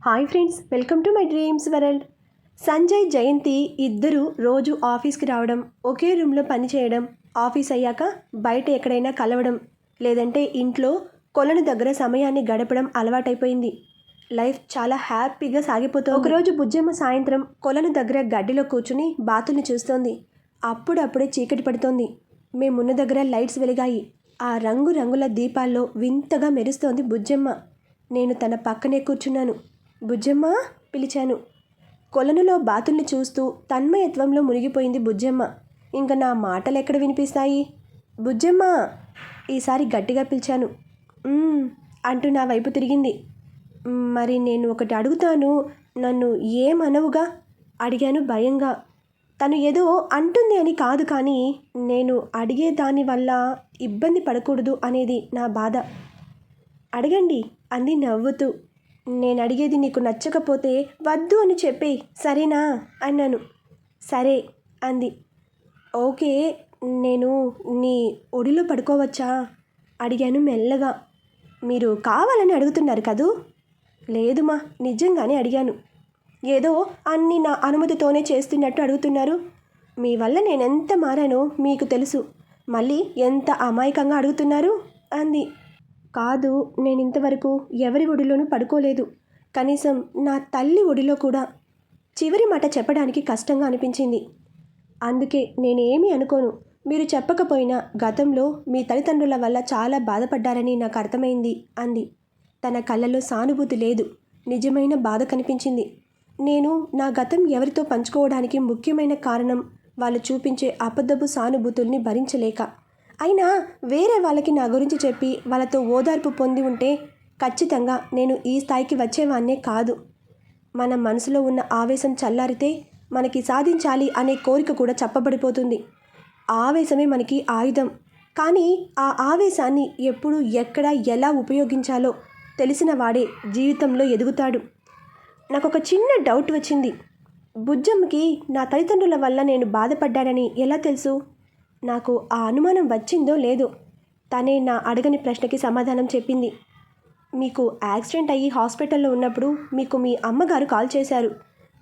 Hi friends welcome to my dreams world. Sanjay Jayanti ఇద్దరు రోజు ఆఫీస్కి రావడం ఒకే రూమ్లో పనిచేయడం ఆఫీస్ అయ్యాక బయట ఎక్కడైనా కలవడం లేదంటే ఇంట్లో కొలను దగ్గర సమయాన్ని గడపడం అలవాటైపోయింది. లైఫ్ చాలా హ్యాపీగా సాగిపోతుంది. ఒకరోజు బుజ్జమ్మ సాయంత్రం కొలను దగ్గర గడ్డిలో కూర్చుని బాతుల్ని చూస్తోంది. అప్పుడప్పుడే చీకటి పడుతోంది. మేమున్న దగ్గర లైట్స్ వెలిగాయి. ఆ రంగు రంగుల దీపాల్లో వింతగా మెరుస్తోంది బుజ్జమ్మ. నేను తన పక్కనే కూర్చున్నాను. బుజ్జమ్మ పిలిచాను. కొలనులో బాతుల్ని చూస్తూ తన్మయత్వంలో మునిగిపోయింది బుజ్జమ్మ. ఇంక నా మాటలు ఎక్కడ వినిపిస్తాయి? బుజ్జమ్మ! ఈసారి గట్టిగా పిలిచాను. అంటూ నా వైపు తిరిగింది. మరి నేను ఒకటి అడుగుతాను నన్ను ఏమనవుగా? అడిగాను భయంగా. తను ఏదో అంటుంది అని కాదు కానీ నేను అడిగే దాని వల్ల ఇబ్బంది పడకూడదు అనేది నా బాధ. అడగండి అంది నవ్వుతూ. నేను అడిగేది నీకు నచ్చకపోతే వద్దు అని చెప్పి సరేనా? అన్నాను. సరే అంది. ఓకే నేను నీ ఒడిలో పడుకోవచ్చా? అడిగాను మెల్లగా. మీరు కావాలని అడుగుతున్నారు కదూ? లేదుమా నిజంగానే అడిగాను. ఏదో అన్ని నా అనుమతితోనే చేస్తున్నట్టు అడుగుతున్నారు. మీ వల్ల నేనెంత మారానో మీకు తెలుసు. మళ్ళీ ఎంత అమాయకంగా అడుగుతున్నారు? అంది. కాదు నేను ఇంతవరకు ఎవరి ఒడిలోనూ పడుకోలేదు. కనీసం నా తల్లి ఒడిలో కూడా. చివరి మాట చెప్పడానికి కష్టంగా అనిపించింది. అందుకే నేనేమీ అనుకోను. మీరు చెప్పకపోయినా గతంలో మీ తల్లిదండ్రుల వల్ల చాలా బాధపడ్డారని నాకు అర్థమైంది అంది. తన కళ్ళలో సానుభూతి లేదు. నిజమైన బాధ కనిపించింది. నేను నా గతం ఎవరితో పంచుకోవడానికి ముఖ్యమైన కారణం వాళ్ళు చూపించే అబద్ధపు సానుభూతుల్ని భరించలేక. అయినా వేరే వాళ్ళకి నా గురించి చెప్పి వాళ్ళతో ఓదార్పు పొంది ఉంటే ఖచ్చితంగా నేను ఈ స్థాయికి వచ్చేవాన్నే కాదు. మన మనసులో ఉన్న ఆవేశం చల్లారితే మనకి సాధించాలి అనే కోరిక కూడా చెప్పబడిపోతుంది. ఆవేశమే మనకి ఆయుధం. కానీ ఆ ఆవేశాన్ని ఎప్పుడు ఎక్కడ ఎలా ఉపయోగించాలో తెలిసిన వాడే జీవితంలో ఎదుగుతాడు. నాకు ఒక చిన్న డౌట్ వచ్చింది. బుజ్జమ్మకి నా తల్లిదండ్రుల వల్ల నేను బాధపడ్డానని ఎలా తెలుసు? నాకు ఆ అనుమానం వచ్చిందో లేదో తనే నా అడగని ప్రశ్నకి సమాధానం చెప్పింది. మీకు యాక్సిడెంట్ అయ్యి హాస్పిటల్లో ఉన్నప్పుడు మీకు మీ అమ్మగారు కాల్ చేశారు.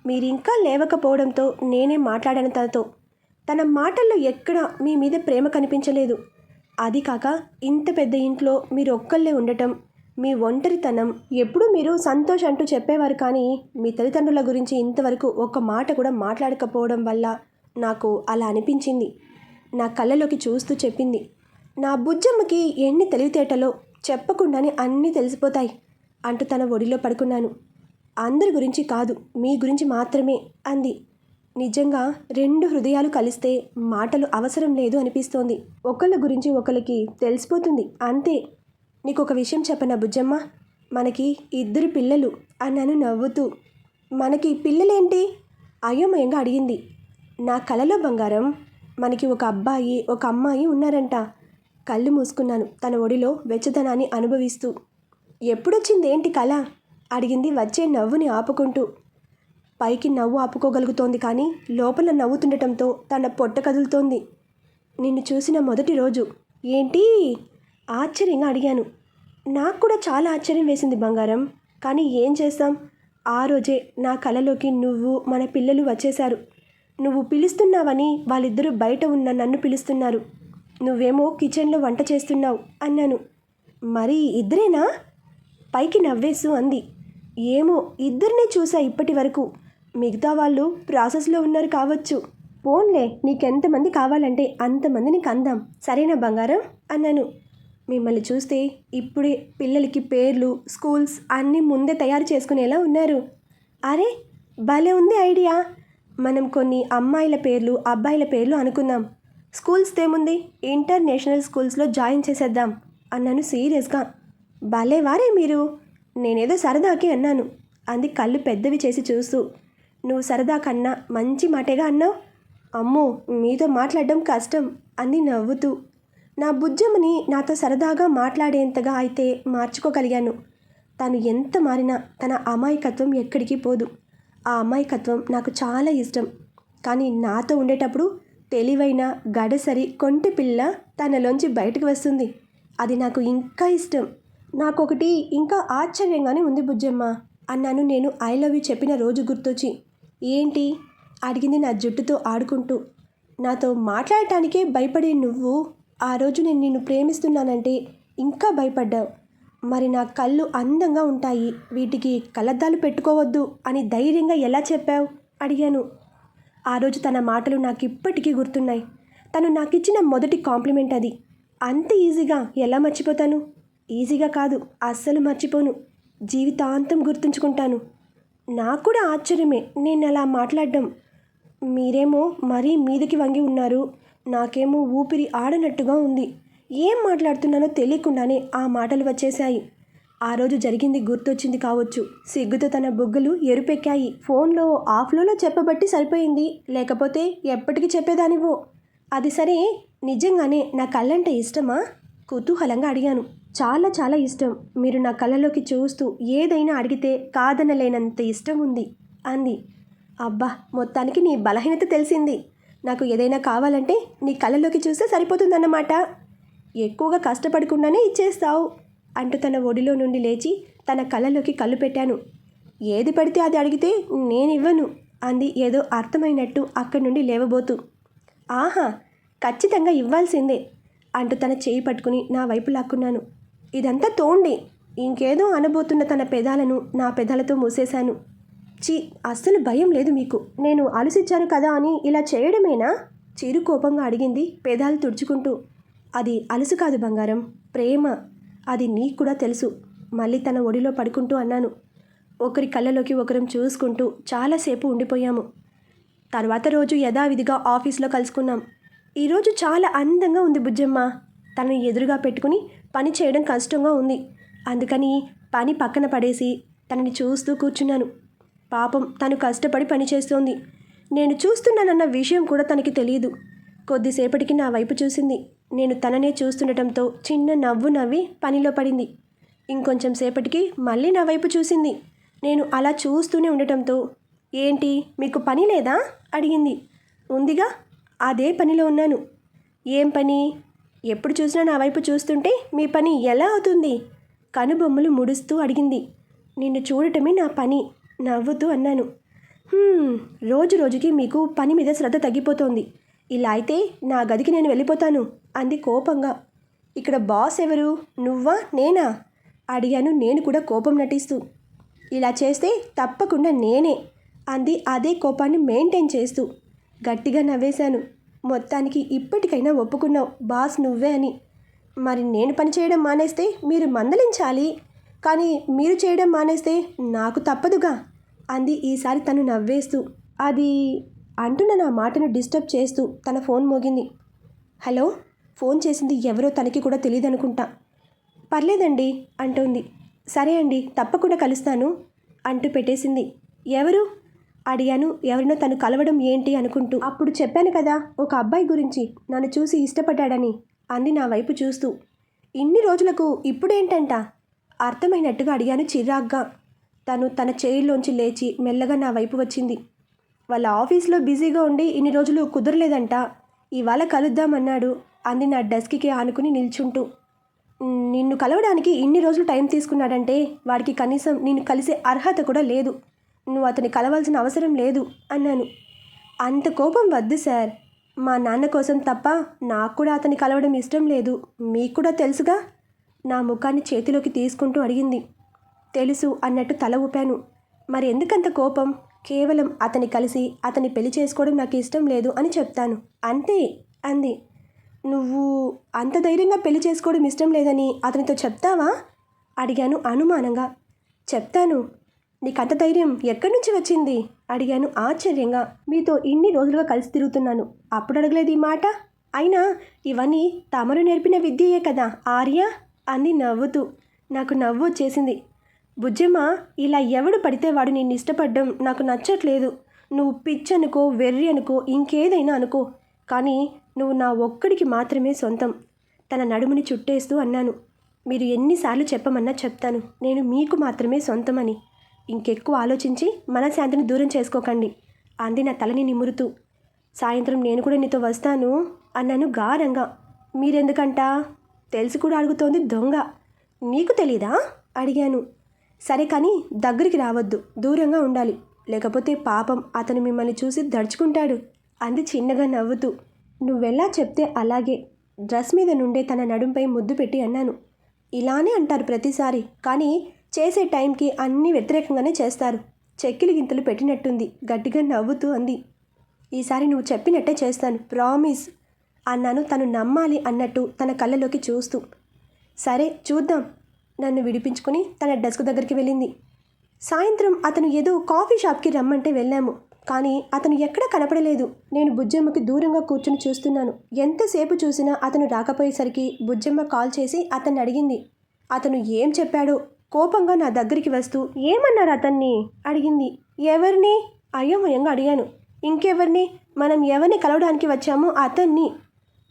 మీరు ఇంకా లేవకపోవడంతో నేనే మాట్లాడాను తనతో. తన మాటల్లో ఎక్కడ మీ మీద ప్రేమ కనిపించలేదు. అది కాక ఇంత పెద్ద ఇంట్లో మీరు ఒక్కళ్ళే ఉండటం మీ ఒంటరితనం ఎప్పుడూ మీరు సంతోష్ అంటూ చెప్పేవారు కానీ మీ తల్లిదండ్రుల గురించి ఇంతవరకు ఒక్క మాట కూడా మాట్లాడకపోవడం వల్ల నాకు అలా అనిపించింది. నా కళ్ళలోకి చూస్తూ చెప్పింది. నా బుజ్జమ్మకి ఎన్ని తెలివితేటలో చెప్పకుండానే అన్నీ తెలిసిపోతాయి అంటూ తన ఒడిలో పడుకున్నాను. అందరి గురించి కాదు మీ గురించి మాత్రమే అంది. నిజంగా రెండు హృదయాలు కలిస్తే మాటలు అవసరం లేదు అనిపిస్తోంది. ఒకళ్ళ గురించి ఒకరికి తెలిసిపోతుంది అంతే. నీకు ఒక విషయం చెప్పనా బుజ్జమ్మ? మనకి ఇద్దరు పిల్లలు అన్నాను నవ్వుతూ. మనకి పిల్లలేంటి? అయోమయంగా అడిగింది. నా కలలో బంగారం మనకి ఒక అబ్బాయి ఒక అమ్మాయి ఉన్నారంట. కళ్ళు మూసుకున్నాను. తన ఒడిలో వెచ్చదనాన్ని అనుభవిస్తూ. ఎప్పుడొచ్చింది ఏంటి కళ? అడిగింది వచ్చే నవ్వుని ఆపుకుంటూ. పైకి నవ్వు ఆపుకోగలుగుతోంది కానీ లోపల నవ్వుతుండటంతో తన పొట్ట కదులుతోంది. నిన్ను చూసిన మొదటి రోజు. ఏంటి? ఆశ్చర్యంగా అడిగాను. నాకు కూడా చాలా ఆశ్చర్యం వేసింది బంగారం. కానీ ఏం చేస్తాం? ఆ రోజే నా కలలోకి నువ్వు మన పిల్లలు వచ్చేశారు. నువ్వు పిలుస్తున్నావని వాళ్ళిద్దరూ బయట ఉన్న నన్ను పిలుస్తున్నారు. నువ్వేమో కిచెన్లో వంట చేస్తున్నావు అన్నాను. మరి ఇద్దరేనా? పైకి నవ్వేసు అంది. ఏమో ఇద్దరినే చూసా ఇప్పటి వరకు. మిగతా వాళ్ళు ప్రాసెస్లో ఉన్నారు కావచ్చు. పోన్లే నీకెంతమంది కావాలంటే అంతమందిని కందాం. సరేనా బంగారం? అన్నాను. మిమ్మల్ని చూస్తే ఇప్పుడే పిల్లలకి పేర్లు స్కూల్స్ అన్నీ ముందే తయారు చేసుకునేలా ఉన్నారు. అరే భలే ఉంది ఐడియా. మనం కొన్ని అమ్మాయిల పేర్లు అబ్బాయిల పేర్లు అనుకుందాం. స్కూల్స్ తేముంది ఇంటర్నేషనల్ స్కూల్స్లో జాయిన్ చేసేద్దాం అన్నాను సీరియస్గా. భలే వారే మీరు. నేనేదో సరదాకి అన్నాను. అంది కళ్ళు పెద్దవి చేసి చూస్తూ. నువ్వు సరదా కన్నా మంచి మాటేగా అన్నావు? అమ్మో మీతో మాట్లాడడం కష్టం అంది నవ్వుతూ. నా బుజ్జమ్మని నాతో సరదాగా మాట్లాడేంతగా అయితే మార్చుకోగలిగాను. తను ఎంత మారినా తన అమాయకత్వం ఎక్కడికి పోదు. ఆ అమాయకత్వం నాకు చాలా ఇష్టం. కానీ నాతో ఉండేటప్పుడు తెలివైన గడసరి కొంటి పిల్ల తనలోంచి బయటకు వస్తుంది. అది నాకు ఇంకా ఇష్టం. నాకొకటి ఇంకా ఆశ్చర్యంగానే ఉంది బుజ్జమ్మ. అన్నాను నేను ఐ లవ్ యూ చెప్పిన రోజు గుర్తొచ్చి. ఏంటి? అడిగింది నా జుట్టుతో ఆడుకుంటూ. నాతో మాట్లాడటానికే భయపడే నువ్వు ఆ రోజు నేను నిన్ను ప్రేమిస్తున్నానంటే ఇంకా భయపడ్డావు. మరి నా కళ్ళు అందంగా ఉంటాయి. వీటికి కళ్ళద్దాలు పెట్టుకోవద్దు అని ధైర్యంగా ఎలా చెప్పావు? అడిగాను. ఆ రోజు తన మాటలు నాకు ఇప్పటికీ గుర్తున్నాయి. తను నాకు ఇచ్చిన మొదటి కాంప్లిమెంట్ అది. అంత ఈజీగా ఎలా మర్చిపోతాను? ఈజీగా కాదు అస్సలు మర్చిపోను. జీవితాంతం గుర్తుంచుకుంటాను. నాకు కూడా ఆశ్చర్యమే నేను అలా మాట్లాడడం. మీరేమో మరీ మీదకి వంగి ఉన్నారు. నాకేమో ఊపిరి ఆడనట్టుగా ఉంది. ఏం మాట్లాడుతున్నానో తెలియకుండానే ఆ మాటలు వచ్చేశాయి. ఆ రోజు జరిగింది గుర్తొచ్చింది కావచ్చు. సిగ్గుతో తన బుగ్గలు ఎరుపెక్కాయి. ఫోన్లో ఆఫ్లోలో చెప్పబట్టి సరిపోయింది. లేకపోతే ఎప్పటికీ చెప్పేదానివో? అది సరే. నిజంగానే నా కళ్ళంటే ఇష్టమా? కుతూహలంగా అడిగాను. చాలా చాలా ఇష్టం. మీరు నా కళ్ళలోకి చూస్తూ ఏదైనా అడిగితే కాదనలేనంత ఇష్టం ఉంది అంది. అబ్బా! మొత్తానికి నీ బలహీనత తెలిసింది. నాకు ఏదైనా కావాలంటే నీ కళ్ళలోకి చూస్తే సరిపోతుందన్నమాట. ఎక్కువగా కష్టపడకుండానే ఇచ్చేస్తావు అంటూ తన ఒడిలో నుండి లేచి తన కళ్ళలోకి కళ్ళు పెట్టాను. ఏది పడితే అది అడిగితే నేనివ్వను అంది ఏదో అర్థమైనట్టు అక్కడి నుండి లేవబోతూ. ఆహా ఖచ్చితంగా ఇవ్వాల్సిందే అంటూ తన చేయి పట్టుకుని నా వైపు లాక్కున్నాను. ఇదంతా తోండి ఇంకేదో అనబోతున్న తన పెదాలను నా పెదాలతో మూసేశాను. చి అస్సలు భయం లేదు మీకు. నేను ఆలోచించాను కదా అని ఇలా చేయడమేనా? చిరు కోపంగా అడిగింది పెదాలు తుడుచుకుంటూ. అది అలసు కాదు బంగారం. ప్రేమ అది నీకు కూడా తెలుసు. మళ్ళీ తన ఒడిలో పడుకుంటూ అన్నాను. ఒకరి కళ్ళలోకి ఒకరం చూసుకుంటూ చాలాసేపు ఉండిపోయాము. తర్వాత రోజు యథావిధిగా ఆఫీస్లో కలుసుకున్నాం. ఈరోజు చాలా అందంగా ఉంది బుజ్జమ్మ. తనని ఎదురుగా పెట్టుకుని పని చేయడం కష్టంగా ఉంది. అందుకని పని పక్కన పడేసి తనని చూస్తూ కూర్చున్నాను. పాపం తను కష్టపడి పని చేస్తోంది. నేను చూస్తున్నానన్న విషయం కూడా తనకి తెలియదు. కొద్దిసేపటికి నా వైపు చూసింది. నేను తననే చూస్తుండటంతో చిన్న నవ్వు నవ్వి పనిలో పడింది. ఇంకొంచెం సేపటికి మళ్ళీ నా వైపు చూసింది. నేను అలా చూస్తూనే ఉండటంతో ఏంటి మీకు పని లేదా? అడిగింది. ఉందిగా అదే పనిలో ఉన్నాను. ఏం పని? ఎప్పుడు చూసినా నా వైపు చూస్తుంటే మీ పని ఎలా అవుతుంది? కనుబొమ్మలు ముడుస్తూ అడిగింది. నిన్ను చూడటమే నా పని నవ్వుతూ అన్నాను. రోజు రోజుకి మీకు పని మీద శ్రద్ధ తగ్గిపోతోంది. ఇలా అయితే నా గదికి నేను వెళ్ళిపోతాను. అంది కోపంగా. ఇక్కడ బాస్ ఎవరు? నువ్వా? నేనా? అడిగాను నేను కూడా కోపం నటిస్తూ. ఇలా చేస్తే తప్పకుండా నేనే అంది అదే కోపాన్ని మెయింటైన్ చేస్తూ. గట్టిగా నవ్వేశాను. మొత్తానికి ఇప్పటికైనా ఒప్పుకున్నావు. బాస్ నువ్వే అని. మరి నేను పని చేయడం మానేస్తే మీరు మందలించాలి. కానీ మీరు చేయడం మానేస్తే నాకు తప్పదుగా అంది ఈసారి తను నవ్వేస్తూ. అది అంటున్న నా మాటను డిస్టర్బ్ చేస్తూ తన ఫోన్ మోగింది. హలో? ఫోన్ చేసింది ఎవరో తనకి కూడా తెలియదు అనుకుంటా పర్లేదండి అంటోంది. సరే అండి తప్పకుండా కలుస్తాను అంటూ పెట్టేసింది. ఎవరు? అడిగాను. ఎవరినో తను కలవడం ఏంటి అనుకుంటూ. అప్పుడు చెప్పాను కదా ఒక అబ్బాయి గురించి నన్ను చూసి ఇష్టపడ్డాడని అంది నా వైపు చూస్తూ. ఇన్ని రోజులకు ఇప్పుడేంటంట? అర్థమైనట్టుగా అడిగాను చిరాగ్గా. తను తన చైర్లోంచి లేచి మెల్లగా నా వైపు వచ్చింది. వాళ్ళ ఆఫీస్లో బిజీగా ఉండి ఇన్ని రోజులు కుదరలేదంట. ఇవాళ కలుద్దామన్నాడు. అంది నా డెస్క్కి ఆనుకుని నిల్చుంటూ. నిన్ను కలవడానికి ఇన్ని రోజులు టైం తీసుకున్నాడంటే వాడికి కనీసం నిన్ను కలిసే అర్హత కూడా లేదు. నువ్వు అతని కలవాల్సిన అవసరం లేదు అన్నాను. అంత కోపం వద్దు సార్. మా నాన్న కోసం తప్ప నాకు కూడా అతని కలవడం ఇష్టం లేదు. మీకు కూడా తెలుసుగా? నా ముఖాన్ని చేతిలోకి తీసుకుంటూ అడిగింది. తెలుసు అన్నట్టు తల ఊపాను. మరి ఎందుకంత కోపం? కేవలం అతని కలిసి అతని పెళ్ళి చేసుకోవడం నాకు ఇష్టం లేదు అని చెప్తాను. అంతే అంది. నువ్వు అంత ధైర్యంగా పెళ్ళి చేసుకోవడం ఇష్టం లేదని అతనితో చెప్తావా? అడిగాను అనుమానంగా. చెప్తాను. నీకు అంత ధైర్యం ఎక్కడి నుంచి వచ్చింది? అడిగాను ఆశ్చర్యంగా. మీతో ఇన్ని రోజులుగా కలిసి తిరుగుతున్నాను. అప్పుడు అడగలేదు ఈ మాట. అయినా ఇవన్నీ తమరు నేర్పిన విద్యయే కదా ఆర్య? అంది నవ్వుతూ. నాకు నవ్వు వచ్చేసింది. బుజ్జమ్మ ఇలా ఎవడు పడితే వాడు నిన్ను ఇష్టపడడం నాకు నచ్చట్లేదు. నువ్వు పిచ్చనుకో వెర్రి అనుకో ఇంకేదైనా అనుకో. కానీ నువ్వు నా ఒక్కడికి మాత్రమే సొంతం. తన నడుముని చుట్టేస్తూ అన్నాను. మీరు ఎన్నిసార్లు చెప్పమన్నా చెప్తాను. నేను మీకు మాత్రమే సొంతమని. ఇంకెక్కువ ఆలోచించి మనశాంతిని దూరం చేసుకోకండి. అంది నా తలని నిమురుతూ. సాయంత్రం నేను కూడా నీతో వస్తాను అన్నాను గారంగా మీరెందుకంట? తెలిసి కూడా అడుగుతోంది దొంగ. నీకు తెలీదా? అడిగాను. సరే కానీ దగ్గరికి రావద్దు. దూరంగా ఉండాలి. లేకపోతే పాపం అతను మిమ్మల్ని చూసి దడుచుకుంటాడు. అంది చిన్నగా నవ్వుతూ. నువ్వెలా చెప్తే అలాగే. డ్రెస్ మీద నుండే తన నడుంపై ముద్దు పెట్టి అన్నాను. ఇలానే అంటారు ప్రతిసారి కానీ చేసే టైంకి అన్నీ వ్యతిరేకంగానే చేస్తారు. చెక్కిలి గింతలు పెట్టినట్టుంది గట్టిగా నవ్వుతూ అంది. ఈసారి నువ్వు చెప్పినట్టే చేస్తాను ప్రామిస్ అన్నాను తను నమ్మాలి అన్నట్టు తన కళ్ళలోకి చూస్తూ. సరే చూద్దాం నన్ను విడిపించుకుని తన డెస్క్ దగ్గరికి వెళ్ళింది. సాయంత్రం అతను ఏదో కాఫీ షాప్కి రమ్మంటే వెళ్ళాము. కానీ అతను ఎక్కడ కనపడలేదు. నేను బుజ్జమ్మకి దూరంగా కూర్చుని చూస్తున్నాను. ఎంతసేపు చూసినా అతను రాకపోయేసరికి బుజ్జమ్మ కాల్ చేసి అతన్ని అడిగింది. అతను ఏం చెప్పాడో? కోపంగా నా దగ్గరికి వస్తూ ఏమన్నారు అతన్ని? అడిగింది. ఎవరిని? అయోమయంగా అడిగాను. ఇంకెవరిని? మనం ఎవరిని కలవడానికి వచ్చామో అతన్ని.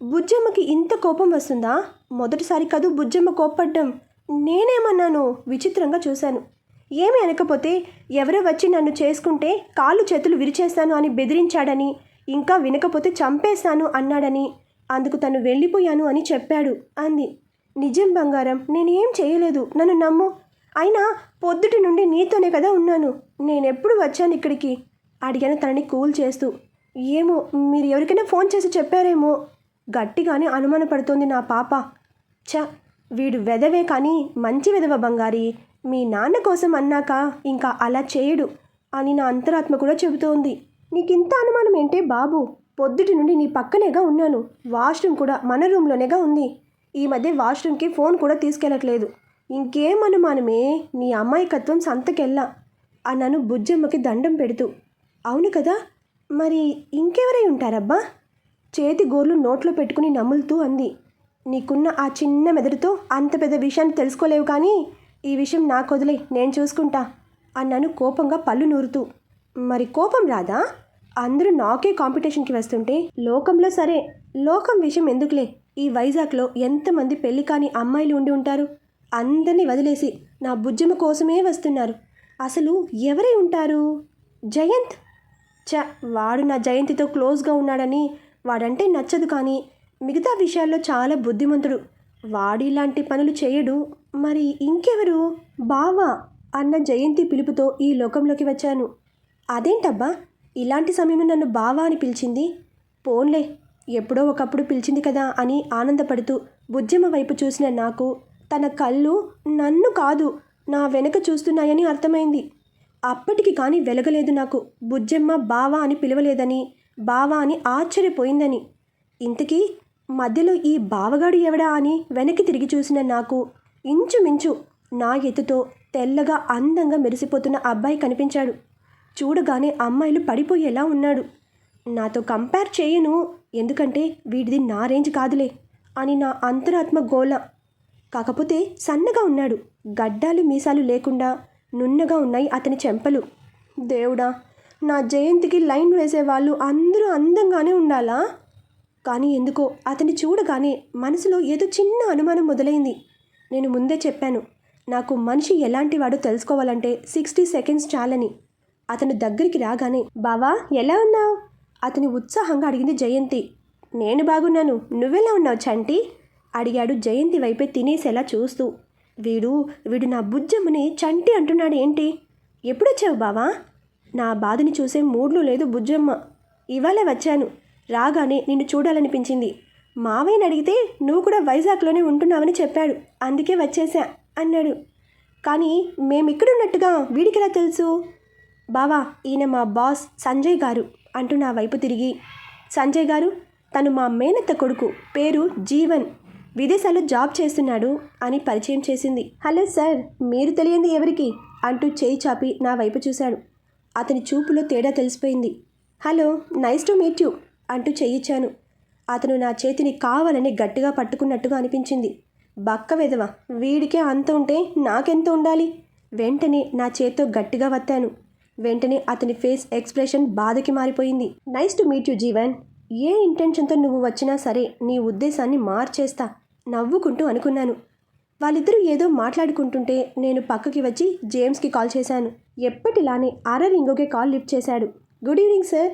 బుజ్జమ్మకి ఇంత కోపం వస్తుందా? మొదటిసారి కదూ బుజ్జమ్మ కోప్పడ్డం. నేనేమన్నాను విచిత్రంగా చూశాను. ఏమి అనకపోతే ఎవరో వచ్చి నన్ను చేసుకుంటే కాళ్ళు చేతులు విరిచేస్తాను అని బెదిరించాడని ఇంకా వినకపోతే చంపేస్తాను అన్నాడని అందుకు తను వెళ్ళిపోయాను అని చెప్పాడు అంది. నిజం బంగారం నేనేం చేయలేదు నన్ను నమ్ము. అయినా పొద్దుటి నుండి నీతోనే కదా ఉన్నాను నేనెప్పుడు వచ్చాను ఇక్కడికి? అడిగాను తనని కూల్ చేస్తూ. ఏమో మీరు ఎవరికైనా ఫోన్ చేసి చెప్పారేమో. గట్టిగానే అనుమానపడుతోంది నా పాప. చ వీడు వెదవే కానీ మంచి వెదవ బంగారి. మీ నాన్న కోసం అన్నాక ఇంకా అలా చేయడు అని నా అంతరాత్మ కూడా చెబుతోంది. నీకింత అనుమానం ఏంటే బాబు? పొద్దుటి నుండి నీ పక్కనేగా ఉన్నాను. వాష్రూమ్ కూడా మన రూమ్లోనేగా ఉంది. ఈ మధ్య వాష్రూమ్కి ఫోన్ కూడా తీసుకెళ్ళట్లేదు. ఇంకేం అనుమానమే? నీ అమ్మాయికత్వం సంతకెళ్ళా అన్నాను బుజ్జమ్మకి దండం పెడుతూ. అవును కదా? మరి ఇంకెవరై ఉంటారబ్బా? చేతి గోర్లు నోట్లో పెట్టుకుని నములుతూ అంది. నీకున్న ఆ చిన్న మెదడుతో అంత పెద్ద విషయాన్ని తెలుసుకోలేవు కానీ ఈ విషయం నాకు వదిలే నేను చూసుకుంటా అన్నాను కోపంగా పళ్ళు నూరుతూ. మరి కోపం రాదా? అందరూ నాకే కాంపిటీషన్కి వస్తుంటే లోకంలో సరే లోకం విషయం ఎందుకులే? ఈ వైజాగ్లో ఎంతమంది పెళ్ళి కాని అమ్మాయిలు ఉండి ఉంటారు? అందరినీ వదిలేసి నా బుజ్జమ్మ కోసమే వస్తున్నారు. అసలు ఎవరై ఉంటారు? జయంత్? చ వాడు నా జయంతితో క్లోజ్గా ఉన్నాడని వాడంటే నచ్చదు కానీ మిగతా విషయాల్లో చాలా బుద్ధిమంతుడు. వాడిలాంటి పనులు చేయడు. మరి ఇంకెవరు? బావా అన్న జయంతి పిలుపుతో ఈ లోకంలోకి వచ్చాను. అదేంటబ్బా? ఇలాంటి సమయంలో నన్ను బావా అని పిలిచింది? పోన్లే ఎప్పుడో ఒకప్పుడు పిలిచింది కదా అని ఆనందపడుతూ బుజ్జమ్మ వైపు చూసిన నాకు తన కళ్ళు నన్ను కాదు నా వెనక చూస్తున్నాయని అర్థమైంది. అప్పటికి కానీ వెలగలేదు నాకు బుజ్జమ్మ బావా అని పిలవలేదని బావా అని ఆశ్చర్యపోయిందని. ఇంతకీ మధ్యలో ఈ బావగాడు ఎవడా అని వెనక్కి తిరిగి చూసిన నాకు ఇంచుమించు నా ఎత్తుతో తెల్లగా అందంగా మెరిసిపోతున్న అబ్బాయి కనిపించాడు. చూడగానే అమ్మాయిలు పడిపోయేలా ఉన్నాడు. నాతో కంపేర్ చేయను ఎందుకంటే వీడిది నా రేంజ్ కాదులే అని నా అంతరాత్మ గోల. కాకపోతే సన్నగా ఉన్నాడు. గడ్డాలు మీసాలు లేకుండా నున్నగా ఉన్నాయి అతని చెంపలు. దేవుడా నా జయంతికి లైన్ వేసేవాళ్ళు అందరూ అందంగానే ఉండాలా? కానీ ఎందుకో అతని చూడగానే మనసులో ఏదో చిన్న అనుమానం మొదలైంది. నేను ముందే చెప్పాను. నాకు మనిషి ఎలాంటి వాడో తెలుసుకోవాలంటే సిక్స్టీ సెకండ్స్ చాలని. అతను దగ్గరికి రాగానే బావా ఎలా ఉన్నావు? అతని ఉత్సాహంగా అడిగింది జయంతి. నేను బాగున్నాను. నువ్వెలా ఉన్నావు చంటి? అడిగాడు జయంతి వైపే తినేసేలా చూస్తూ. వీడు వీడు నా బుజ్జమ్మని చంటి అంటున్నాడు ఏంటి? ఎప్పుడొచ్చావు బావా? నా బాధని చూసే మూడ్లు లేదు బుజ్జమ్మ. ఇవాళే వచ్చాను. రాగానే నిన్ను చూడాలనిపించింది. మావయ్యని అడిగితే నువ్వు కూడా వైజాగ్లోనే ఉంటున్నావని చెప్పాడు. అందుకే వచ్చేసా అన్నాడు. కానీ మేమిక్కడున్నట్టుగా వీడికిలా తెలుసు? బావా ఈయన మా బాస్ సంజయ్ గారు అంటూ నా వైపు తిరిగి సంజయ్ గారు తను మా మేనత్త కొడుకు పేరు జీవన్ విదేశాల్లో జాబ్ చేస్తున్నాడు అని పరిచయం చేసింది. హలో సార్ మీరు తెలియంది ఎవరికి? అంటూ చేయి చాపి నా వైపు చూశాడు. అతని చూపులో తేడా తెలిసిపోయింది. Hello nice to meet you అంటూ చెయ్యిచ్చాను అతను నా చేతిని కావాలని గట్టిగా పట్టుకున్నట్టుగా అనిపించింది. బక్క వెదవ వీడికే అంత ఉంటే నాకెంత ఉండాలి? వెంటనే నా చేత్తో గట్టిగా వత్తాను. వెంటనే అతని ఫేస్ ఎక్స్ప్రెషన్ బాధకి మారిపోయింది. Nice to meet you Jeevan. ఏ ఇంటెన్షన్తో నువ్వు వచ్చినా సరే నీ ఉద్దేశాన్ని మార్చేస్తా. నవ్వుకుంటూ అనుకున్నాను. వాళ్ళిద్దరూ ఏదో మాట్లాడుకుంటుంటే నేను పక్కకి వచ్చి జేమ్స్కి కాల్ చేశాను. ఎప్పటిలానే అర రింగోకే కాల్ లిఫ్ట్ చేశాడు. Good evening sir.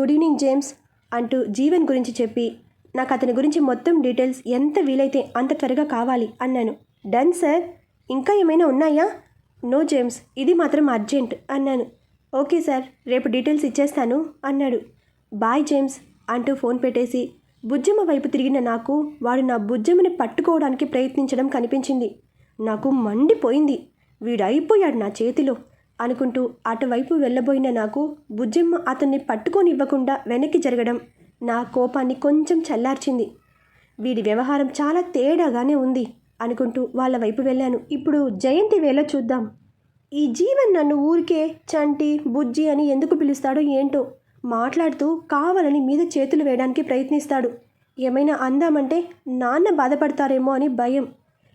Good evening James. అంటూ జీవన్ గురించి చెప్పి నాకు అతని గురించి మొత్తం డీటెయిల్స్ ఎంత వీలైతే అంత త్వరగా కావాలి అన్నాను. Done sir. ఇంకా ఏమైనా ఉన్నాయా? No James. ఇది మాత్రం అర్జెంట్ అన్నాను. Okay sir. రేపు డీటెయిల్స్ ఇచ్చేస్తాను అన్నాడు. బాయ్ జేమ్స్ అంటూ ఫోన్ పెట్టేసి బుజ్జమ్మ వైపు తిరిగిన నాకు వాడు నా బుజ్జమ్మని పట్టుకోవడానికి ప్రయత్నించడం కనిపించింది. నాకు మండిపోయింది. వీడైపోయాడు నా చేతిలో. అనుకుంటూ అటువైపు వెళ్ళబోయిన నాకు బుజ్జమ్మ అతన్ని పట్టుకొని ఇవ్వకుండా వెనక్కి జరగడం నా కోపాన్ని కొంచెం చల్లార్చింది. వీడి వ్యవహారం చాలా తేడాగానే ఉంది అనుకుంటూ వాళ్ళ వైపు వెళ్ళాను. ఇప్పుడు జయంతి వేళ చూద్దాం. ఈ జీవన్ నన్ను ఊరికే చంటి బుజ్జి అని ఎందుకు పిలుస్తాడో ఏంటో మాట్లాడుతూ కావాలని మీద చేతులు వేయడానికి ప్రయత్నిస్తాడు. ఏమైనా అందామంటే నాన్న బాధపడతారేమో అని భయం.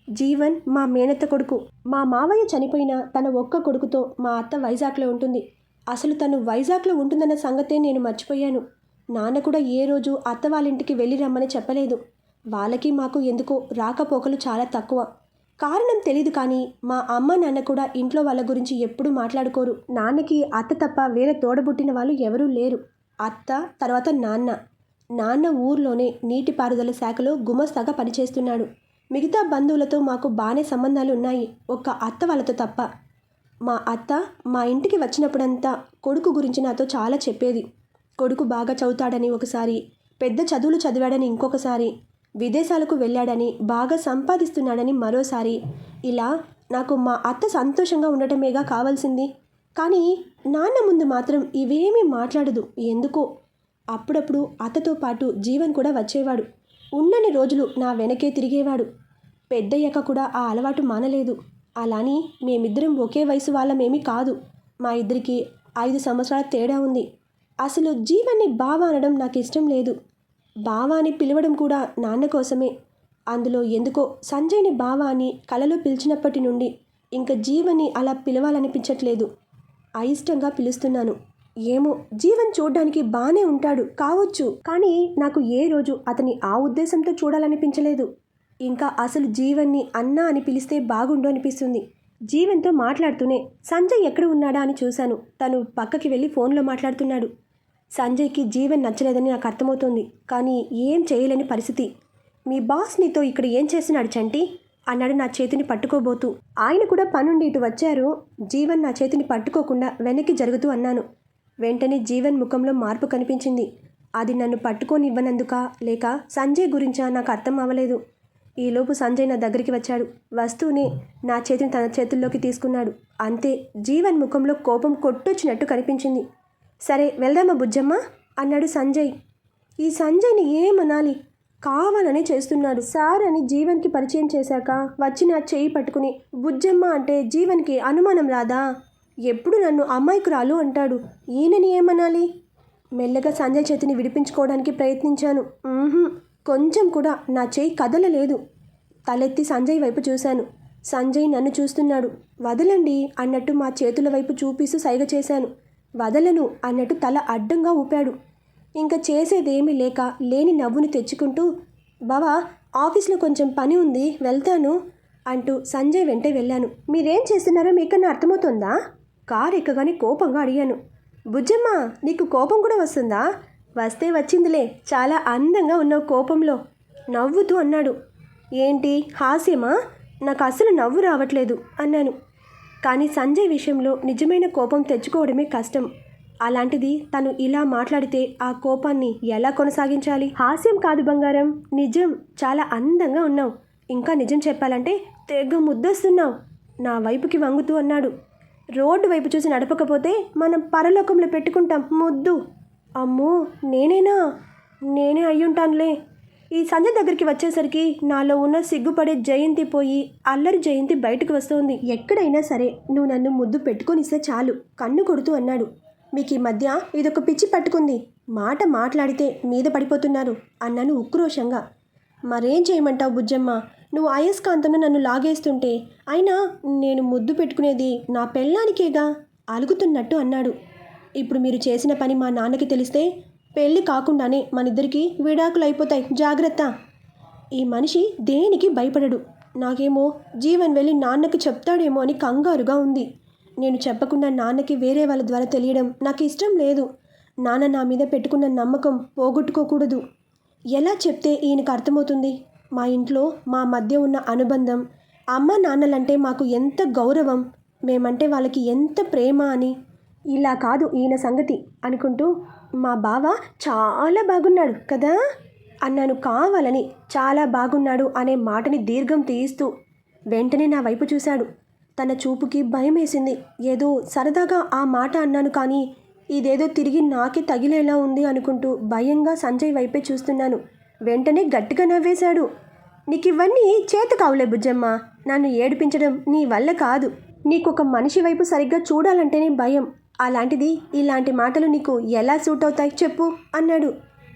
జీవన్ మా మేనత్త కొడుకు. మా మావయ్య చనిపోయిన తన ఒక్క కొడుకుతో మా అత్త వైజాగ్లో ఉంటుంది. అసలు తను వైజాగ్లో ఉంటుందన్న సంగతే నేను మర్చిపోయాను. నాన్న కూడా ఏ రోజు అత్త వాళ్ళ ఇంటికి వెళ్ళి రమ్మని చెప్పలేదు. వాళ్ళకి మాకు ఎందుకో రాకపోకలు చాలా తక్కువ. కారణం తెలియదు కానీ మా అమ్మ నాన్న కూడా ఇంట్లో వాళ్ళ గురించి ఎప్పుడూ మాట్లాడుకోరు. నాన్నకి అత్త తప్ప వేరే తోడబుట్టిన వాళ్ళు ఎవరూ లేరు. అత్త తర్వాత నాన్న. నాన్న ఊర్లోనే నీటిపారుదల శాఖలో గుమస్తాగా పనిచేస్తున్నాడు. మిగతా బంధువులతో మాకు బాగానే సంబంధాలు ఉన్నాయి ఒక్క అత్త వాళ్ళతో తప్ప. మా అత్త మా ఇంటికి వచ్చినప్పుడంతా కొడుకు గురించి నాతో చాలా చెప్పేది. కొడుకు బాగా చదువుతాడని ఒకసారి పెద్ద చదువులు చదివాడని ఇంకొకసారి విదేశాలకు వెళ్ళాడని బాగా సంపాదిస్తున్నాడని మరోసారి. ఇలా నాకు మా అత్త సంతోషంగా ఉండటమేగా కావాల్సింది. కానీ నాన్న ముందు మాత్రం ఇవేమీ మాట్లాడదు. ఎందుకో? అప్పుడప్పుడు అత్తతో పాటు జీవన్ కూడా వచ్చేవాడు. ఉన్నన్ని రోజులు నా వెనకే తిరిగేవాడు. పెద్దయ్యాక కూడా ఆ అలవాటు మానలేదు. అలాని మేమిద్దరం ఒకే వయసు వాళ్ళమేమీ కాదు. మా ఇద్దరికి ఐదు సంవత్సరాల తేడా ఉంది. అసలు జీవన్ని బావ అనడం నాకు ఇష్టం లేదు. బావ అని పిలవడం కూడా నాన్న కోసమే. అందులో ఎందుకో సంజయ్ని బావ అని కలలో పిలిచినప్పటి నుండి ఇంకా జీవని అలా పిలవాలనిపించట్లేదు. అయిష్టంగా పిలుస్తున్నాను. ఏమో జీవన్ చూడ్డానికి బాగానే ఉంటాడు కావచ్చు. కానీ నాకు ఏ రోజు అతని ఆ ఉద్దేశంతో చూడాలనిపించలేదు. ఇంకా అసలు జీవన్ని అన్నా అని పిలిస్తే బాగుండు అనిపిస్తుంది. జీవన్తో మాట్లాడుతూనే సంజయ్ ఎక్కడ ఉన్నాడా అని చూశాను. తను పక్కకి వెళ్ళి ఫోన్లో మాట్లాడుతున్నాడు. సంజయ్కి జీవన్ నచ్చలేదని నాకు అర్థమవుతోంది. కానీ ఏం చేయలేని పరిస్థితి. మీ బాస్ నీతో ఇక్కడ ఏం చేస్తున్నాడు చంటి? అన్నాడు నా చేతిని పట్టుకోబోతూ. ఆయన కూడా పనుండి ఇటు వచ్చారు. జీవన్ నా చేతిని పట్టుకోకుండా వెనక్కి జరుగుతూ అన్నాను. వెంటనే జీవన్ ముఖంలో మార్పు కనిపించింది. అది నన్ను పట్టుకోనివ్వనందుక లేక సంజయ్ గురించా నాకు అర్థం అవ్వలేదు. ఈలోపు సంజయ్ నా దగ్గరికి వచ్చాడు. వస్తూనే నా చేతిని తన చేతుల్లోకి తీసుకున్నాడు. అంతే జీవన్ ముఖంలో కోపం కొట్టొచ్చినట్టు కనిపించింది. సరే వెళ్దామా బుజ్జమ్మ? అన్నాడు సంజయ్. ఈ సంజయ్ని ఏమనాలి కావాలని చేస్తున్నాడు. సార్ అని జీవన్కి పరిచయం చేశాక వచ్చి నా చేయి పట్టుకుని బుజ్జమ్మ అంటే జీవన్కి అనుమానం రాదా? ఎప్పుడు నన్ను అమ్మాయికురాలు అంటాడు? ఈయనని ఏమనాలి? మెల్లగా సంజయ్ చేతిని విడిపించుకోవడానికి ప్రయత్నించాను. కొంచెం కూడా నా చేయి కదలలేదు. తలెత్తి సంజయ్ వైపు చూశాను. సంజయ్ నన్ను చూస్తున్నాడు. వదలండి అన్నట్టు మా చేతుల వైపు చూపిస్తూ సైగ చేశాను. వదలను అన్నట్టు తల అడ్డంగా ఊపాడు. ఇంకా చేసేదేమీ లేక లేని నవ్వుని తెచ్చుకుంటూ బావా ఆఫీస్లో కొంచెం పని ఉంది వెళ్తాను అంటూ సంజయ్ వెంటే వెళ్ళాను. మీరేం చేస్తున్నారో మీకన్నా అర్థమవుతుందా? కారు ఎక్కగానే కోపంగా అడిగాను. బుజ్జమ్మ నీకు కోపం కూడా వస్తుందా? వస్తే వచ్చిందిలే. చాలా అందంగా ఉన్నావు కోపంలో. నవ్వుతూ అన్నాడు. ఏంటి? హాస్యమా? నాకు అసలు నవ్వు రావట్లేదు అన్నాను. కానీ సంజయ్ విషయంలో నిజమైన కోపం తెచ్చుకోవడమే కష్టం. అలాంటిది తను ఇలా మాట్లాడితే ఆ కోపాన్ని ఎలా కొనసాగించాలి? హాస్యం కాదు బంగారం. నిజం. చాలా అందంగా ఉన్నావు. ఇంకా నిజం చెప్పాలంటే తెగ ముద్దొస్తున్నావు. నా వైపుకి వంగుతూ అన్నాడు. రోడ్డు వైపు చూసి నడపకపోతే మనం పరలోకంలో పెట్టుకుంటాం. ముద్దు. అమ్మో నేనేనా? నేనే అయ్యుంటానులే. ఈ సంధ్య దగ్గరికి వచ్చేసరికి నాలో ఉన్న సిగ్గుపడే జయంతి పోయి అల్లరి జయంతి బయటకు వస్తోంది. ఎక్కడైనా సరే నువ్వు నన్ను ముద్దు పెట్టుకొనిస్తే చాలు కన్ను కొడుతూ అన్నాడు. మీకు ఈ మధ్య ఇదొక పిచ్చి పట్టుకుంది. మాట మాట్లాడితే మీద పడిపోతున్నారు అన్నాను ఉక్రోషంగా. మరేం చేయమంటావు బుజ్జమ్మ? నువ్వు అయస్కాంతంలో నన్ను లాగేస్తుంటే అయినా నేను ముద్దు పెట్టుకునేది నా పెళ్ళానికేగా? అలుగుతున్నట్టు అన్నాడు. ఇప్పుడు మీరు చేసిన పని మా నాన్నకి తెలిస్తే పెళ్ళి కాకుండానే మనిద్దరికి విడాకులు అయిపోతాయి జాగ్రత్త. ఈ మనిషి దేనికి భయపడడు? నాకేమో జీవన్ వెళ్ళి నాన్నకి చెప్తాడేమో అని కంగారుగా ఉంది. నేను చెప్పకుండా నాన్నకి వేరే వాళ్ళ ద్వారా తెలియడం నాకు ఇష్టం లేదు. నాన్న నా మీద పెట్టుకున్న నమ్మకం పోగొట్టుకోకూడదు. ఎలా చెప్తే ఈయనకు అర్థమవుతుంది? మా ఇంట్లో మా మధ్య ఉన్న అనుబంధం అమ్మ నాన్నలంటే మాకు ఎంత గౌరవం మేమంటే వాళ్ళకి ఎంత ప్రేమ అని ఇలా కాదు ఈయన సంగతి అనుకుంటూ మా బావ చాలా బాగున్నాడు కదా? అన్నాను కావాలని. చాలా బాగున్నాడు అనే మాటని దీర్ఘం తీయిస్తూ వెంటనే నా వైపు చూశాడు. తన చూపుకి భయం వేసింది ఏదో సరదాగా ఆ మాట అన్నాను కానీ ఇదేదో తిరిగి నాకే తగిలేలా ఉంది అనుకుంటూ భయంగా సంజయ్ వైపే చూస్తున్నాను. వెంటనే గట్టిగా నవ్వేశాడు. నీకు ఇవన్నీ చేత కావులే బుజ్జమ్మ. నన్ను ఏడిపించడం నీ వల్ల కాదు. నీకొక మనిషి వైపు సరిగ్గా చూడాలంటేనే భయం. అలాంటిది ఇలాంటి మాటలు నీకు ఎలా సూట్ అవుతాయి చెప్పు అన్నాడు.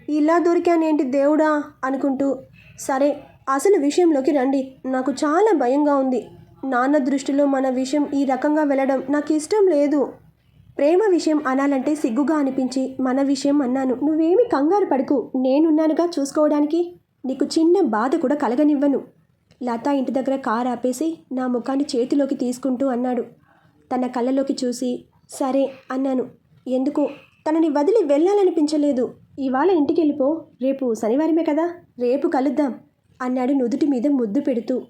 ఇలా దొరికానేంటి దేవుడా అనుకుంటూ సరే అసలు విషయంలోకి రండి. నాకు చాలా భయంగా ఉంది. నాన్న దృష్టిలో మన విషయం ఈ రకంగా వెళ్ళడం నాకు ఇష్టం లేదు. ప్రేమ విషయం అనాలంటే సిగ్గుగా అనిపించి మన విషయం అన్నాను. నువ్వేమి కంగారు పడుకు. నేనున్నానుగా చూసుకోవడానికి. నీకు చిన్న బాధ కూడా కలగనివ్వను. లత ఇంటి దగ్గర కారు ఆపేసి నా ముఖాన్ని చేతిలోకి తీసుకుంటూ అన్నాడు. తన కళ్ళలోకి చూసి సరే అన్నాను. ఎందుకు? తనని వదిలి వెళ్ళాలనిపించలేదు. ఇవాళ ఇంటికి వెళ్ళిపో రేపు శనివారమే కదా? రేపు కలుద్దాం అన్నాడు నుదుటి మీద ముద్దు పెడుతూ.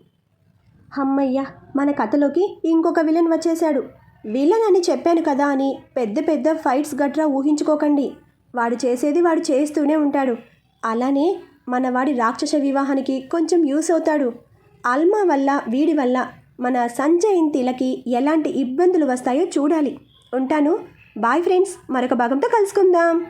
అమ్మయ్య మన కథలోకి ఇంకొక విలన్ వచ్చేశాడు. విలన్ అని చెప్పాను కదా అని పెద్ద పెద్ద ఫైట్స్ గట్రా ఊహించుకోకండి. వాడు చేసేది వాడు చేస్తూనే ఉంటాడు. అలానే మన వాడి రాక్షస వివాహానికి కొంచెం యూస్ అవుతాడు. అల్మా వల్ల వీడి వల్ల మన సంజయ్ ఇంటిలకి ఎలాంటి ఇబ్బందులు వస్తాయో చూడాలి. ఉంటాను. బాయ్ ఫ్రెండ్స్ మరొక భాగంతో కలుసుకుందాం.